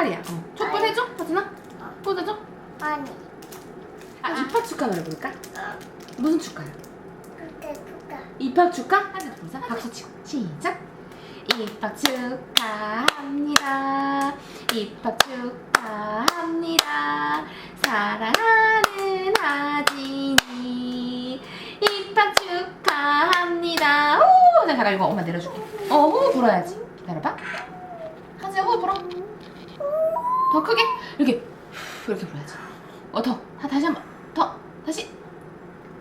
팔이야. 어. 촛불 해줘, 하진아. 꽂아줘. 아니. 아 입학 축하 노래 부를까? 어. 무슨 축하야? 그때 누가? 입학 축하? 하진 부르자. 박수 치고 시작. 입학 축하합니다. 입학 축하합니다. 사랑하는 하진이 입학 축하합니다. 오, 자, 잠깐 이거 엄마 내려줄게. 어, 호흡 불어야지. 기다려봐. 불어. 더 크게 이렇게 후, 이렇게 불어야지. 어, 더. 다, 다시 한 번. 더. 다시.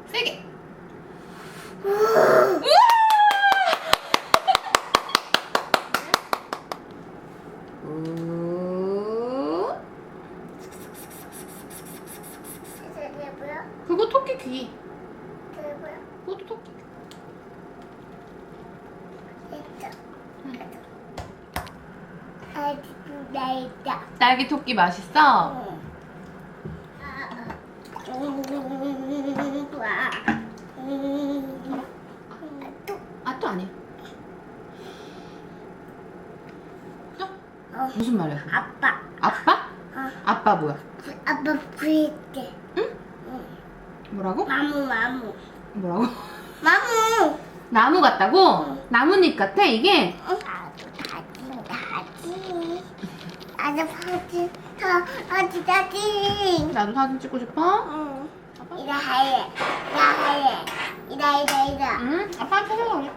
세게. 뭐야? 그거 토끼 귀. 그것도 토끼. 있다. 아직 나 있다. 딸기 토끼 맛있어? 응. 음, 와. 음. 또. 아 또 아니야. 또? 어. 무슨 말이야? 그거? 아빠. 아빠? 어. 아빠 뭐야? 아빠 부릴게. 응? 응. 뭐라고? 마무 마무. 뭐라고? 마무. 나무 같다고? 응. 나뭇잎 같아 이게? 나도 다지 다지. 나도 사진 더 다지 다지. 나도 사진 찍고 싶어? 응. 이라 할래. 이라 할래. 이라 이라 이라. 응. 아빠 찾아가자.